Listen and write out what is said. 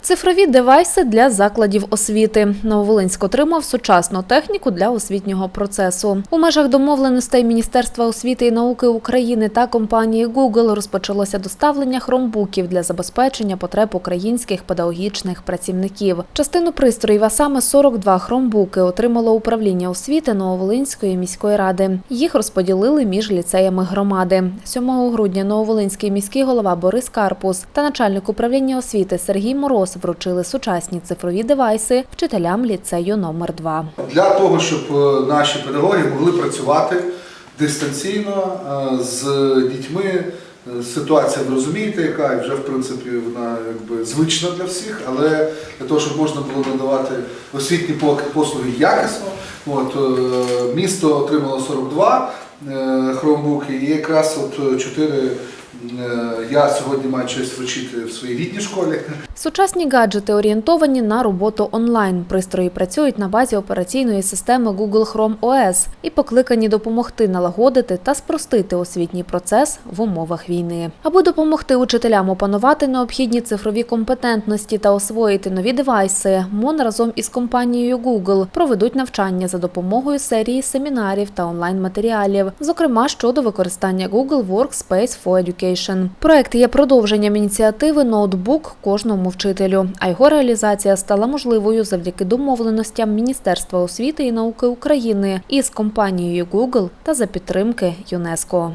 Цифрові девайси для закладів освіти. Нововолинськ отримав сучасну техніку для освітнього процесу. У межах домовленостей Міністерства освіти і науки України та компанії Google розпочалося доставлення хромбуків для забезпечення потреб українських педагогічних працівників. Частину пристроїв, а саме 42 хромбуки, отримало управління освіти Нововолинської міської ради. Їх розподілили між ліцеями громади. 7 грудня Нововолинський міський голова Борис Карпус та начальник управління освіти Сергій Мороз вручили сучасні цифрові девайси вчителям ліцею номер 2 для того, щоб е, наші педагоги могли працювати дистанційно е, з дітьми. Е, Ситуація ви розумієте, яка і вже в принципі вона якби звична для всіх, але для того, щоб можна було надавати освітні послуги якісно, от місто отримало 42 е, хромбуки, і якраз от 4 я сьогодні маю честь вручити в своїй рідній школі. Сучасні гаджети орієнтовані на роботу онлайн. Пристрої працюють на базі операційної системи Google Chrome OS і покликані допомогти налагодити та спростити освітній процес в умовах війни. Аби допомогти учителям опанувати необхідні цифрові компетентності та освоїти нові девайси, МОН разом із компанією Google проведуть навчання за допомогою серії семінарів та онлайн-матеріалів, зокрема щодо використання Google Workspace for Education. Проект є продовженням ініціативи ноутбук кожному вчителю, а його реалізація стала можливою завдяки домовленостям Міністерства освіти і науки України із компанією Google та за підтримки ЮНЕСКО.